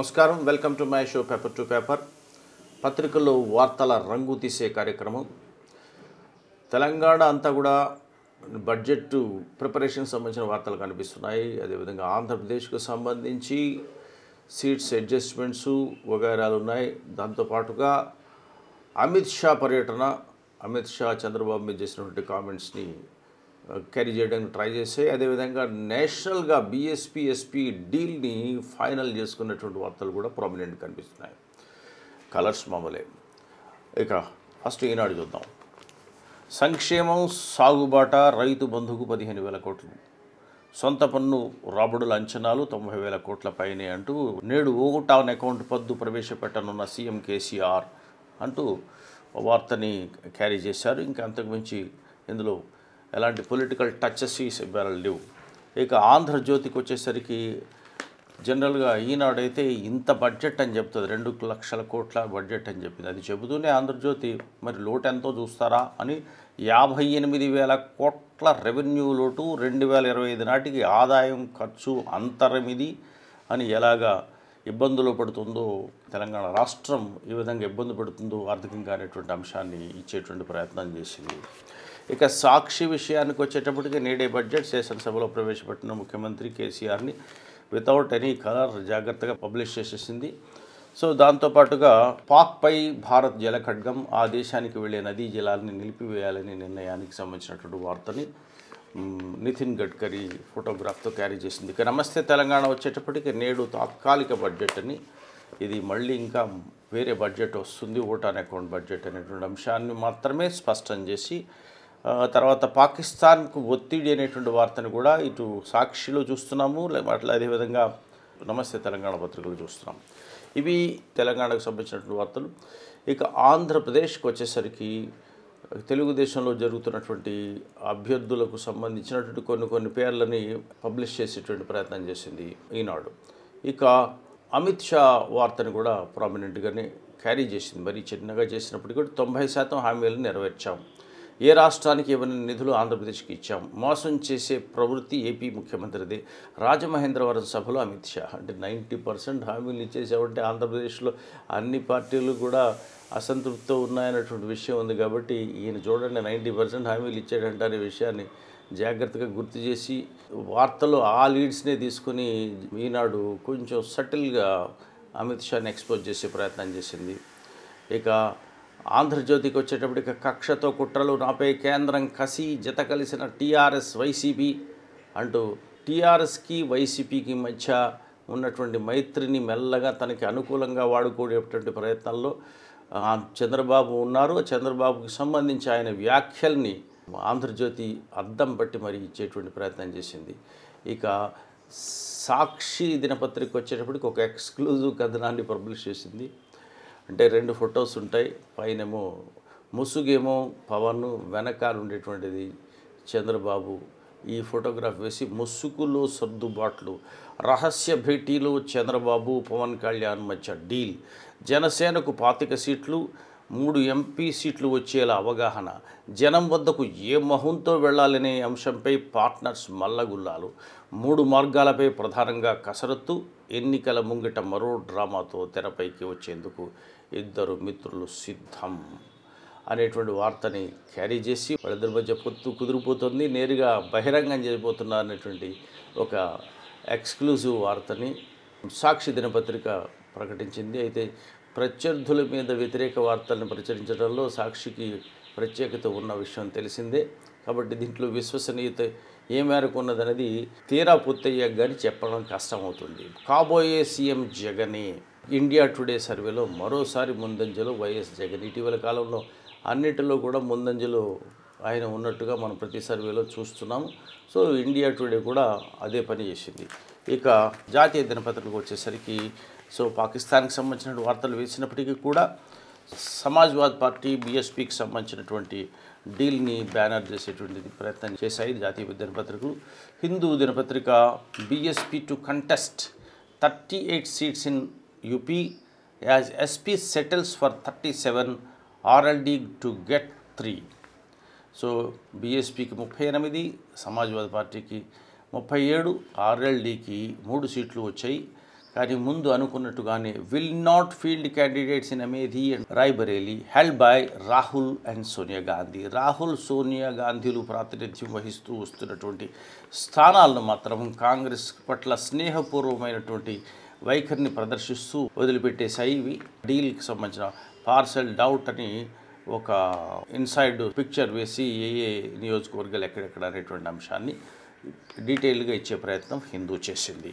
నమస్కారం. Welcome to my show paper to paper. పత్రికల్లో వార్తల రంగు తీసే కార్యక్రమం. తెలంగాణ అంతా కూడా బడ్జెట్ ప్రిపరేషన్ సంబంధించిన వార్తలు కనిపిస్తున్నాయి. అదేవిధంగా ఆంధ్రప్రదేశ్కు సంబంధించి సీట్స్ అడ్జస్ట్మెంట్స్ వగైరాలు ఉన్నాయి. దాంతోపాటుగా అమిత్ షా పర్యటన. అమిత్ షా చంద్రబాబు మీద చేసినటువంటి కామెంట్స్ని క్యారీ చేయడానికి ట్రై చేసే అదేవిధంగా నేషనల్గా బీఎస్పీ ఎస్పీ డీల్ని ఫైనల్ చేసుకున్నటువంటి వార్తలు కూడా ప్రామినెంట్ కనిపిస్తున్నాయి. కలర్స్ మామూలే. ఇక ఫస్ట్ ఈనాడు చూద్దాం. సంక్షేమం సాగుబాట రైతు బంధుకు పదిహేను వేల కోట్లు. సొంత పన్ను రాబడుల అంచనాలు తొంభై వేల కోట్ల పైనే అంటూ నేడు ఓట్ ఆన్ అకౌంట్ పద్దు ప్రవేశపెట్టనున్న సీఎం కేసీఆర్ అంటూ వార్తని క్యారీ చేశారు. ఇంకా అంతకుమించి ఇందులో ఎలాంటి పొలిటికల్ టచెస్ సభ్యాలు లేవు. ఇక ఆంధ్రజ్యోతికి వచ్చేసరికి జనరల్గా ఈనాడైతే ఇంత బడ్జెట్ అని చెప్తుంది. రెండు లక్షల కోట్ల బడ్జెట్ అని చెప్పింది. అది చెబుతూనే ఆంధ్రజ్యోతి మరి లోటు ఎంతో చూస్తారా అని యాభై ఎనిమిది వేల కోట్ల రెవెన్యూ లోటు రెండు వేల ఇరవై ఐదు నాటికి ఆదాయం ఖర్చు అంతరమిది అని ఎలాగా ఇబ్బందులు పడుతుందో తెలంగాణ రాష్ట్రం ఈ విధంగా ఇబ్బంది పడుతుందో ఆర్థికంగా అనేటువంటి అంశాన్ని ఇచ్చేటువంటి ప్రయత్నం చేసింది. ఇక సాక్షి విషయానికి వచ్చేటప్పటికి నేడే బడ్జెట్ శాసనసభలో ప్రవేశపెట్టిన ముఖ్యమంత్రి కేసీఆర్ని వితౌట్ ఎనీ కలర్ జాగ్రత్తగా పబ్లిష్ చేసేసింది. సో దాంతోపాటుగా పాక్పై భారత్ జలఖడ్గం ఆ దేశానికి వెళ్ళే నదీ జలాలని నిలిపివేయాలని నిర్ణయానికి సంబంధించినటువంటి వార్తని నితిన్ గడ్కరీ ఫోటోగ్రాఫ్తో క్యారీ చేసింది. ఇక నమస్తే తెలంగాణ వచ్చేటప్పటికి నేడు తాత్కాలిక బడ్జెట్ అని ఇది మళ్ళీ ఇంకా వేరే బడ్జెట్ వస్తుంది ఓటాన్ అకౌంట్ బడ్జెట్ అనేటువంటి అంశాన్ని మాత్రమే స్పష్టం చేసి తర్వాత పాకిస్తాన్కు ఒత్తిడి అనేటువంటి వార్తను కూడా ఇటు సాక్షిలో చూస్తున్నాము అట్లా అదేవిధంగా నమస్తే తెలంగాణ పత్రికలు చూస్తున్నాం. ఇవి తెలంగాణకు సంబంధించినటువంటి వార్తలు. ఇక ఆంధ్రప్రదేశ్కి వచ్చేసరికి తెలుగుదేశంలో జరుగుతున్నటువంటి అభ్యర్థులకు సంబంధించినటువంటి కొన్ని కొన్ని పేర్లని పబ్లిష్ చేసేటువంటి ప్రయత్నం చేసింది ఈనాడు. ఇక అమిత్ షా వార్తను కూడా ప్రామినెంట్గానే క్యారీ చేసింది. మరి చిన్నగా చేసినప్పటికీ కూడా తొంభై శాతం హామీలను నెరవేర్చాం. ఏ రాష్ట్రానికి ఇవ్వని నిధులు ఆంధ్రప్రదేశ్కి ఇచ్చాం? మోసం చేసే ప్రవృత్తి ఏపీ ముఖ్యమంత్రిది. రాజమహేంద్రవరం సభలో అమిత్ షా అంటే నైంటీ పర్సెంట్ హామీలు ఇచ్చేసామంటే ఆంధ్రప్రదేశ్లో అన్ని పార్టీలు కూడా అసంతృప్తితో ఉన్నాయన్నటువంటి విషయం ఉంది కాబట్టి ఈయన చూడండి నైంటీ పర్సెంట్ హామీలు ఇచ్చాడంటే అనే విషయాన్ని జాగ్రత్తగా గుర్తు చేసి వార్తలు ఆ లీడ్స్నే తీసుకుని ఈనాడు కొంచెం సటిల్గా అమిత్ షాని ఎక్స్పోజ్ చేసే ప్రయత్నం చేసింది. ఇక ఆంధ్రజ్యోతికి వచ్చేటప్పటికి కక్షతో కుట్రలు నాపై కేంద్రం కసి జత కలిసిన టీఆర్ఎస్ వైసీపీ అంటూ టీఆర్ఎస్కి వైసీపీకి మధ్య ఉన్నటువంటి మైత్రిని మెల్లగా తనకి అనుకూలంగా వాడుకునేటువంటి ప్రయత్నంలో చంద్రబాబు ఉన్నారు. చంద్రబాబుకి సంబంధించి ఆయన వ్యాఖ్యల్ని ఆంధ్రజ్యోతి అద్దం బట్టి మరి ఇచ్చేటువంటి ప్రయత్నం చేసింది. ఇక సాక్షి దినపత్రిక వచ్చేటప్పటికి ఒక ఎక్స్క్లూజివ్ కథనాన్ని పబ్లిష్ చేసింది. అంటే రెండు ఫొటోస్ ఉంటాయి. పైనేమో ముసుగేమో పవన్ వెనకాల ఉండేటువంటిది చంద్రబాబు. ఈ ఫోటోగ్రాఫ్ వేసి ముసుగులో సర్దుబాట్లు రహస్య భేటీలో చంద్రబాబు పవన్ కళ్యాణ్ మధ్య డీల్. జనసేనకు పాతిక సీట్లు మూడు ఎంపీ సీట్లు వచ్చేలా అవగాహన. జనం వద్దకు ఏ మొహంతో వెళ్ళాలనే అంశంపై పార్ట్నర్స్ మల్లగుల్లాలు. మూడు మార్గాలపై ప్రధానంగా కసరత్తు ఎన్నికల ముంగిట మరో డ్రామాతో తెరపైకి వచ్చేందుకు ఇద్దరు మిత్రులు సిద్ధం అనేటువంటి వార్తని క్యారీ చేసి వాళ్ళిద్దరి మధ్య పొత్తు కుదిరిపోతుంది నేరుగా బహిరంగం చేయబోతున్నారు అనేటువంటి ఒక ఎక్స్క్లూజివ్ వార్తని సాక్షి దినపత్రిక ప్రకటించింది. అయితే ప్రత్యర్థుల మీద వ్యతిరేక వార్తలను ప్రచురించడంలో సాక్షికి ప్రత్యేకత ఉన్న విషయం తెలిసిందే. కాబట్టి దీంట్లో విశ్వసనీయత ఏ మేరకు ఉన్నదనేది తీరా పూర్తయ్యాక కానీ చెప్పడం కష్టమవుతుంది. కాబోయే సీఎం జగనే ఇండియా టుడే సర్వేలో మరోసారి ముందంజలో వైఎస్ జగన్. ఇటీవల కాలంలో అన్నిటిలో కూడా ముందంజలో ఆయన ఉన్నట్టుగా మనం ప్రతి సర్వేలో చూస్తున్నాము. సో ఇండియా టుడే కూడా అదే పని చేసింది. ఇక జాతీయ దినపత్రికకు వచ్చేసరికి సో పాకిస్తాన్కి సంబంధించిన వార్తలు వేసినప్పటికీ కూడా సమాజ్వాద్ పార్టీ బీఎస్పీకి సంబంధించినటువంటి డీల్ని బ్యానర్ చేసేటువంటి ప్రయత్నం చేశాయి జాతీయ దినపత్రికలు. హిందూ దినపత్రిక BSP to contest thirty eight seats in UP as SP settles for thirty seven RLD to get three. So బీఎస్పీకి ముప్పై ఎనిమిది సమాజ్వాదీ పార్టీకి ముప్పై ఏడు ఆర్ఎల్డీకి మూడు సీట్లు వచ్చాయి. కానీ ముందు అనుకున్నట్టుగానే will not field candidates in Amethi and Raebareli held by Rahul and Sonia Gandhi Rahul Sonia గాంధీలు ప్రాతినిధ్యం వహిస్తూ వస్తున్నటువంటి స్థానాలను మాత్రం కాంగ్రెస్ పట్ల స్నేహపూర్వమైనటువంటి వైఖరిని ప్రదర్శిస్తూ వదిలిపెట్టేశాయి ఇవి డీల్కి సంబంధించిన పార్సల్ డౌట్ అని ఒక ఇన్సైడ్ పిక్చర్ వేసి ఏ ఏ నియోజకవర్గాలు ఎక్కడెక్కడ అనేటువంటి అంశాన్ని డీటెయిల్గా ఇచ్చే ప్రయత్నం హిందూ చేసింది.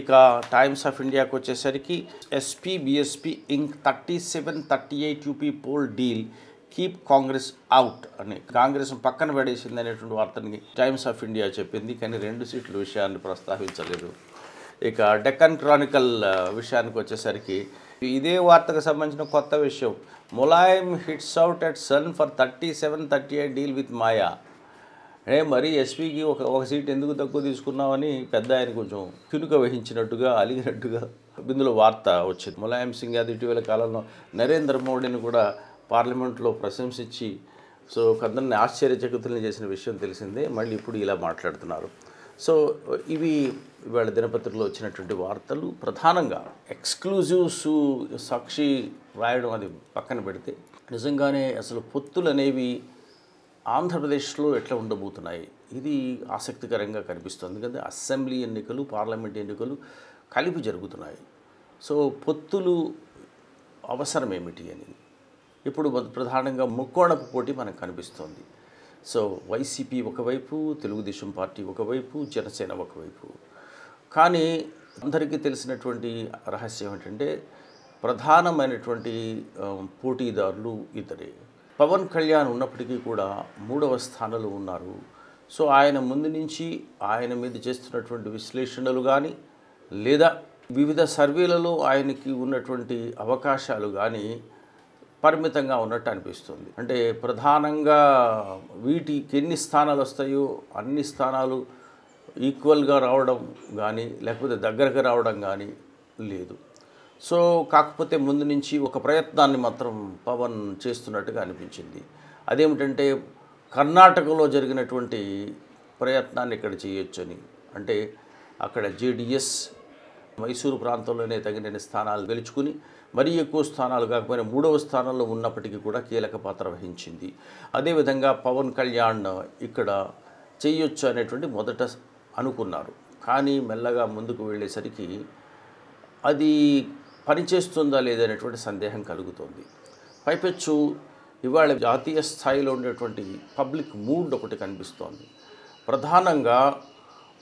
ఇక టైమ్స్ ఆఫ్ ఇండియాకు వచ్చేసరికి SP BSP ink thirty seven thirty eight UP poll deal keep Congress out అని కాంగ్రెస్ పక్కన పడేసింది అనేటువంటి వార్తని టైమ్స్ ఆఫ్ ఇండియా చెప్పింది కానీ రెండు సీట్ల విషయాన్ని ప్రస్తావించలేదు. ఇక డెక్కన్ క్రానికల్ విషయానికి వచ్చేసరికి ఇదే వార్తకు సంబంధించిన కొత్త విషయం. Mulayam hits out at son for thirty seven thirty eight deal with Maya. ఏ మరి ఎస్పీకి ఒక ఒక సీట్ ఎందుకు తక్కువ తీసుకున్నామని పెద్ద ఆయన కొంచెం కినుక వహించినట్టుగా అలిగినట్టుగా ఇందులో వార్త వచ్చింది. ములాయం సింగ్ యాదవ్ ఇటీవల కాలంలో నరేంద్ర మోడీని కూడా పార్లమెంట్లో ప్రశంసించి సో కొందరిని ఆశ్చర్యచకితుల్ని చేసిన విషయం తెలిసిందే. మళ్ళీ ఇప్పుడు ఇలా మాట్లాడుతున్నారు. సో ఇవి ఇవాళ దినపత్రికలో వచ్చినటువంటి వార్తలు. ప్రధానంగా ఎక్స్క్లూజివ్స్ సాక్షి రాయడం అది పక్కన పెడితే నిజంగానే అసలు పొత్తులు అనేవి ఆంధ్రప్రదేశ్లో ఎట్లా ఉండబోతున్నాయి? ఇది ఆసక్తికరంగా కనిపిస్తుంది ఎందుకంటే అసెంబ్లీ ఎన్నికలు పార్లమెంట్ ఎన్నికలు కలిపి జరుగుతున్నాయి. సో పొత్తులు అవసరం ఏమిటి అని. ఇప్పుడు ప్రధానంగా ముక్కోణపు పోటీ మనకు కనిపిస్తోంది. సో వైసీపీ ఒకవైపు తెలుగుదేశం పార్టీ ఒకవైపు జనసేన ఒకవైపు. కానీ అందరికీ తెలిసినటువంటి రహస్యం ఏంటంటే ప్రధానమైనటువంటి పోటీదారులు ఇద్దరే పవన్ కళ్యాణ్ ఉన్నప్పటికీ కూడా మూడవ స్థానంలో ఉన్నారు. సో ఆయన ముందు నుంచి ఆయన మీద చేస్తున్నటువంటి విశ్లేషణలు కానీ లేదా వివిధ సర్వేలలో ఆయనకి ఉన్నటువంటి అవకాశాలు కానీ పరిమితంగా ఉన్నట్టు అనిపిస్తుంది. అంటే ప్రధానంగా వీటికి ఎన్ని స్థానాలు వస్తాయో అన్ని స్థానాలు ఈక్వల్గా రావడం కానీ లేకపోతే దగ్గరకు రావడం కానీ లేదు. సో కాకపోతే ముందు నుంచి ఒక ప్రయత్నాన్ని మాత్రం పవన్ చేస్తున్నట్టుగా అనిపించింది. అదేమిటంటే కర్ణాటకలో జరిగినటువంటి ప్రయత్నాన్ని ఇక్కడ చేయొచ్చని. అంటే అక్కడ జేడిఎస్ మైసూరు ప్రాంతంలోనే తగినన్ని స్థానాలు గెలుచుకుని మరీ ఎక్కువ స్థానాలు కాకపోయినా మూడవ స్థానంలో ఉన్నప్పటికీ కూడా కీలక పాత్ర వహించింది. అదేవిధంగా పవన్ కళ్యాణ్ ఇక్కడ చేయొచ్చు అనేటువంటి మొదట అనుకున్నారు. కానీ మెల్లగా ముందుకు వెళ్ళేసరికి అది పనిచేస్తుందా లేదనేటువంటి సందేహం కలుగుతోంది. పైపెచ్చు ఇవాళ జాతీయ స్థాయిలో ఉండేటువంటి పబ్లిక్ మూడ్ ఒకటి కనిపిస్తోంది. ప్రధానంగా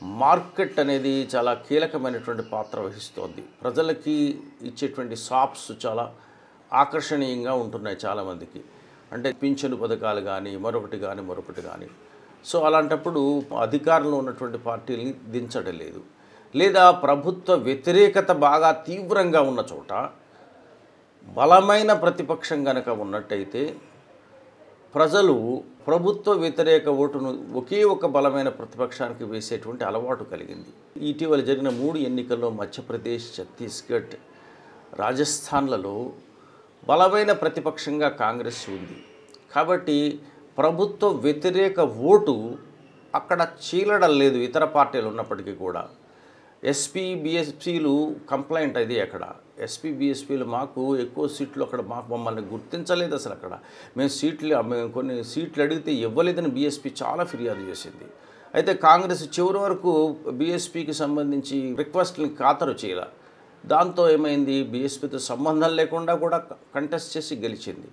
మార్కెట్ అనేది చాలా కీలకమైనటువంటి పాత్ర వహిస్తోంది. ప్రజలకి ఇచ్చేటువంటి షాప్స్ చాలా ఆకర్షణీయంగా ఉంటున్నాయి చాలామందికి. అంటే పింఛను పథకాలు కానీ మరొకటి కానీ మరొకటి కానీ సో అలాంటప్పుడు అధికారంలో ఉన్నటువంటి పార్టీని దించడం లేదు లేదా ప్రభుత్వ వ్యతిరేకత బాగా తీవ్రంగా ఉన్న చోట బలమైన ప్రతిపక్షం కనుక ఉన్నట్టయితే ప్రజలు ప్రభుత్వ వ్యతిరేక ఓటును ఒకే ఒక బలమైన ప్రతిపక్షానికి వేసేటువంటి అలవాటు కలిగింది. ఇటీవల జరిగిన మూడు ఎన్నికల్లో మధ్యప్రదేశ్ ఛత్తీస్గఢ్ రాజస్థాన్లలో బలమైన ప్రతిపక్షంగా కాంగ్రెస్ ఉంది. కాబట్టి ప్రభుత్వ వ్యతిరేక ఓటు అక్కడ చీలడం లేదు ఇతర పార్టీలు ఉన్నప్పటికీ కూడా. ఎస్పీ బిఎస్పీలు కంప్లైంట్ అది అక్కడ. ఎస్పీ బిఎస్పీలు మాకు ఎక్కువ సీట్లు అక్కడ మాకు మమ్మల్ని గుర్తించలేదు అసలు అక్కడ. మేము సీట్లు మేము కొన్ని సీట్లు అడిగితే ఇవ్వలేదని బీఎస్పీ చాలా ఫిర్యాదు చేసింది. అయితే కాంగ్రెస్ చివరి వరకు బీఎస్పీకి సంబంధించి రిక్వెస్ట్ని ఖాతరు చేయాల. దాంతో ఏమైంది? బీఎస్పీతో సంబంధం లేకుండా కూడా కంటెస్ట్ చేసి గెలిచింది.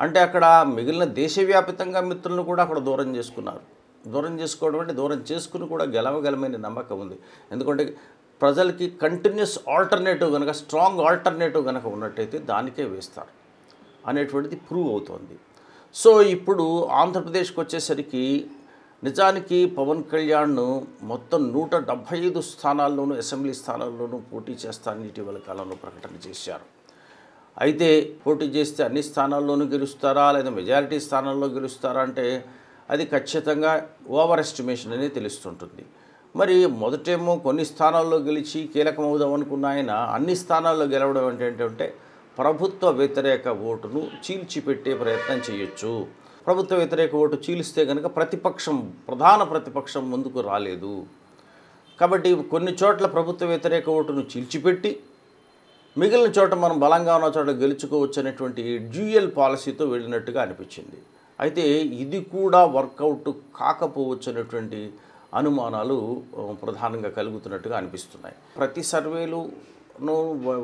అంటే అక్కడ మిగిలిన దేశవ్యాప్తంగా మిత్రులను కూడా అక్కడ దూరం చేసుకున్నారు. దూరం చేసుకోవడం అంటే దూరం చేసుకుని కూడా గెలవగలమైన నమ్మకం ఉంది. ఎందుకంటే ప్రజలకి కంటిన్యూస్ ఆల్టర్నేటివ్ కనుక స్ట్రాంగ్ ఆల్టర్నేటివ్ కనుక ఉన్నట్టయితే దానికే వేస్తారు అనేటువంటిది ప్రూవ్ అవుతోంది. సో ఇప్పుడు ఆంధ్రప్రదేశ్కి వచ్చేసరికి నిజానికి పవన్ కళ్యాణ్ను మొత్తం నూట డెబ్భై ఐదు స్థానాల్లోనూ అసెంబ్లీ స్థానాల్లోనూ పోటీ చేస్తానని ఇటీవల కాలంలో ప్రకటన చేశారు. అయితే పోటీ చేస్తే అన్ని స్థానాల్లోనూ గెలుస్తారా? లేదా మెజారిటీ స్థానాల్లో గెలుస్తారా? అంటే అది ఖచ్చితంగా ఓవర్ ఎస్టిమేషన్ అనేది తెలుస్తుంటుంది. మరి మొదటేమో కొన్ని స్థానాల్లో గెలిచి కీలకమవుదాం అనుకున్న ఆయన అన్ని స్థానాల్లో గెలవడం అంటే ఏంటంటే ప్రభుత్వ వ్యతిరేక ఓటును చీల్చిపెట్టే ప్రయత్నం చేయొచ్చు. ప్రభుత్వ వ్యతిరేక ఓటు చీలిస్తే కనుక ప్రతిపక్షం ప్రధాన ప్రతిపక్షం ముందుకు రాలేదు. కాబట్టి కొన్ని చోట్ల ప్రభుత్వ వ్యతిరేక ఓటును చీల్చిపెట్టి మిగిలిన చోట మనం బలంగా ఉన్న చోట గెలుచుకోవచ్చు అనేటువంటి డ్యూయల్ పాలసీతో వెళ్ళినట్టుగా అనిపించింది. అయితే ఇది కూడా వర్కౌట్ కాకపోవచ్చు అనేటువంటి అనుమానాలు ప్రధానంగా కలుగుతున్నట్టుగా అనిపిస్తున్నాయి. ప్రతి సర్వేలోనూ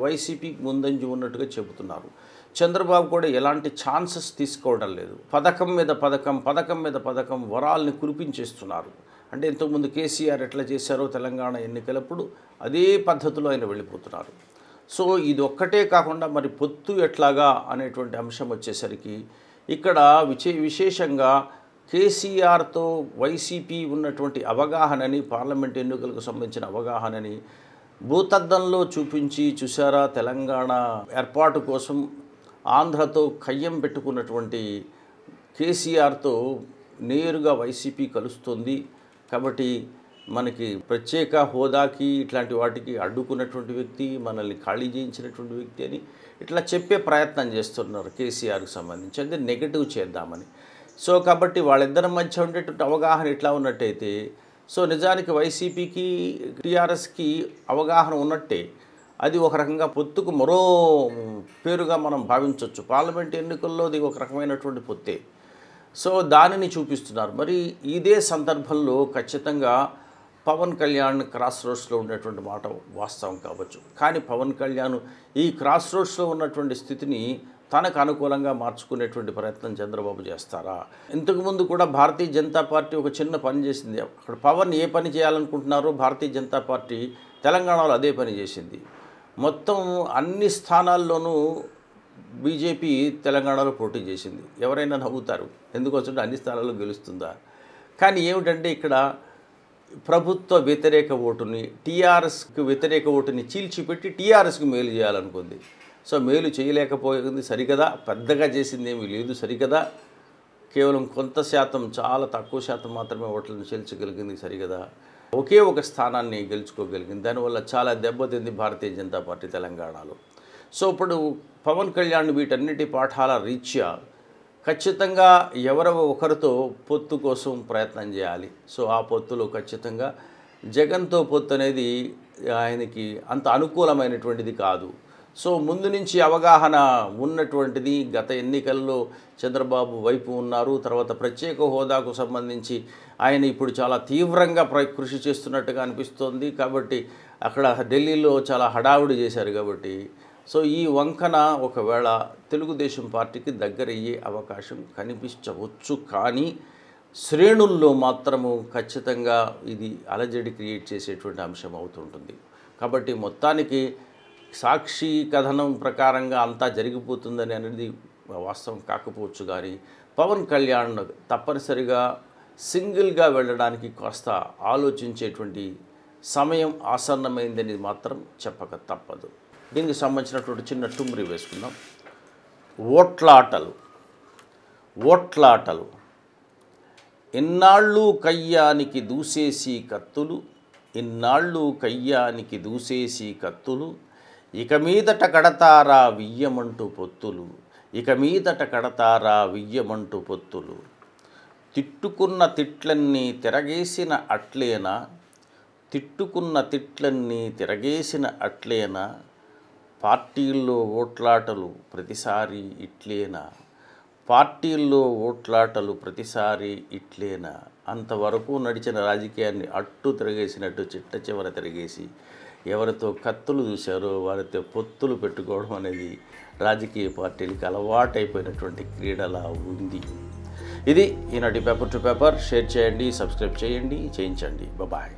వైసీపీకి ముందంజి ఉన్నట్టుగా చెబుతున్నారు. చంద్రబాబు కూడా ఎలాంటి ఛాన్సెస్ తీసుకోవడం లేదు. పథకం మీద పథకం పథకం మీద పథకం వరాల్ని కురిపించేస్తున్నారు. అంటే ఇంతకుముందు కేసీఆర్ ఎట్లా చేశారో తెలంగాణ ఎన్నికలప్పుడు అదే పద్ధతిలో ఆయన వెళ్ళిపోతున్నారు. సో ఇది ఒక్కటే కాకుండా మరి పొత్తు ఎట్లాగా అనేటువంటి అంశం వచ్చేసరికి ఇక్కడ విచే విశేషంగా కేసీఆర్తో వైసీపీ ఉన్నటువంటి అవగాహనని పార్లమెంట్ ఎన్నికలకు సంబంధించిన అవగాహనని భూతద్దంలో చూపించి చూసారా తెలంగాణ ఏర్పాటు కోసం ఆంధ్రతో కయ్యం పెట్టుకున్నటువంటి కేసీఆర్తో నేరుగా వైసీపీ కలుస్తుంది. కాబట్టి మనకి ప్రత్యేక హోదాకి ఇట్లాంటి వాటికి అడ్డుకున్నటువంటి వ్యక్తి మనల్ని ఖాళీ చేయించినటువంటి వ్యక్తి అని ఇట్లా చెప్పే ప్రయత్నం చేస్తున్నారు కేసీఆర్కి సంబంధించి. అంటే నెగటివ్ చేద్దామని. సో కాబట్టి వాళ్ళిద్దరి మధ్య ఉండేటువంటి అవగాహన ఇట్లా ఉన్నట్టయితే సో నిజానికి వైసీపీకి టీఆర్ఎస్కి అవగాహన ఉన్నట్టే. అది ఒక రకంగా పొత్తుకు మరో పేరుగా మనం భావించవచ్చు పార్లమెంట్ ఎన్నికల్లో అది ఒక రకమైనటువంటి పొత్తే. సో దానిని చూపిస్తున్నారు. మరి ఇదే సందర్భంలో ఖచ్చితంగా పవన్ కళ్యాణ్ క్రాస్ రోడ్స్లో ఉన్నటువంటి మాట వాస్తవం కావచ్చు. కానీ పవన్ కళ్యాణ్ ఈ క్రాస్ రోడ్స్లో ఉన్నటువంటి స్థితిని తనకు అనుకూలంగా మార్చుకునేటువంటి ప్రయత్నం చంద్రబాబు చేస్తారా? ఇంతకుముందు కూడా భారతీయ జనతా పార్టీ ఒక చిన్న పని చేసింది. అక్కడ పవన్ ఏ పని చేయాలనుకుంటున్నారో భారతీయ జనతా పార్టీ తెలంగాణలో అదే పని చేసింది. మొత్తం అన్ని స్థానాల్లోనూ బీజేపీ తెలంగాణలో పోటీ చేసింది. ఎవరైనా నవ్వుతారు. ఎందుకోసం అన్ని స్థానాల్లో గెలుస్తుందా? కానీ ఏమిటంటే ఇక్కడ ప్రభుత్వ వ్యతిరేక ఓటుని టీఆర్ఎస్కి వ్యతిరేక ఓటుని చీల్చిపెట్టి టీఆర్ఎస్కి మేలు చేయాలనుకుంది. సో మేలు చేయలేకపోయింది సరికదా పెద్దగా చేసింది ఏమీ లేదు సరికదా కేవలం కొంత శాతం చాలా తక్కువ శాతం మాత్రమే ఓట్లను చేల్చగలిగింది సరికదా ఒకే ఒక స్థానాన్ని గెలుచుకోగలిగింది. దానివల్ల చాలా దెబ్బతింది భారతీయ జనతా పార్టీ తెలంగాణలో. సో ఇప్పుడు పవన్ కళ్యాణ్ వీటన్నిటి పాఠాల రీత్యా ఖచ్చితంగా ఎవరో ఒకరితో పొత్తు కోసం ప్రయత్నం చేయాలి. సో ఆ పొత్తులో ఖచ్చితంగా జగన్తో పొత్తు అనేది ఆయనకి అంత అనుకూలమైనటువంటిది కాదు. సో ముందు నుంచి అవగాహన ఉన్నటువంటిది గత ఎన్నికల్లో చంద్రబాబు వైపు ఉన్నారు. తర్వాత ప్రత్యేక హోదాకు సంబంధించి ఆయన ఇప్పుడు చాలా తీవ్రంగా ప్ర కృషి చేస్తున్నట్టుగా అనిపిస్తోంది. కాబట్టి అక్కడ ఢిల్లీలో చాలా హడావుడి చేశారు కాబట్టి సో ఈ వంకన ఒకవేళ తెలుగుదేశం పార్టీకి దగ్గరయ్యే అవకాశం కనిపించవచ్చు. కానీ శ్రేణుల్లో మాత్రము ఖచ్చితంగా ఇది అలజడి క్రియేట్ చేసేటువంటి అంశం అవుతుంటుంది. కాబట్టి మొత్తానికి సాక్షి కథనం ప్రకారంగా అంతా జరిగిపోతుందని అనేది వాస్తవం కాకపోవచ్చు కానీ పవన్ కళ్యాణ్ తప్పనిసరిగా సింగిల్గా వెళ్ళడానికి కాస్త ఆలోచించేటువంటి సమయం ఆసన్నమైందని మాత్రం చెప్పక తప్పదు. దీనికి సంబంధించినటువంటి చిన్న టుమ్రి వేసుకుందాం. ఓట్లాటలు. ఓట్లాటలు. ఇన్నాళ్ళు కయ్యానికి దూసేసి కత్తులు ఇన్నాళ్ళు కయ్యానికి దూసేసి కత్తులు ఇక మీదట కడతారా వియ్యమంటూ పొత్తులు ఇక మీదట కడతారా వియ్యమంటూ పొత్తులు. తిట్టుకున్న తిట్లన్నీ తిరగేసిన అట్లేనా? తిట్టుకున్న తిట్లన్నీ తిరగేసిన అట్లేనా? పార్టీల్లో ఓట్లాటలు ప్రతిసారి ఇట్లేనా? పార్టీల్లో ఓట్లాటలు ప్రతిసారి ఇట్లేనా? అంతవరకు నడిచిన రాజకీయాన్ని అట్టు తిరగేసినట్టు చిట్ట చివర తిరగేసి ఎవరితో కత్తులు చూశారో వారితో పొత్తులు పెట్టుకోవడం అనేది రాజకీయ పార్టీలకి అలవాటైపోయినటువంటి క్రీడలా ఉంది. ఇది ఈనాటి పేపర్ టు పేపర్. షేర్ చేయండి సబ్స్క్రైబ్ చేయండి చేయించండి. బాయ్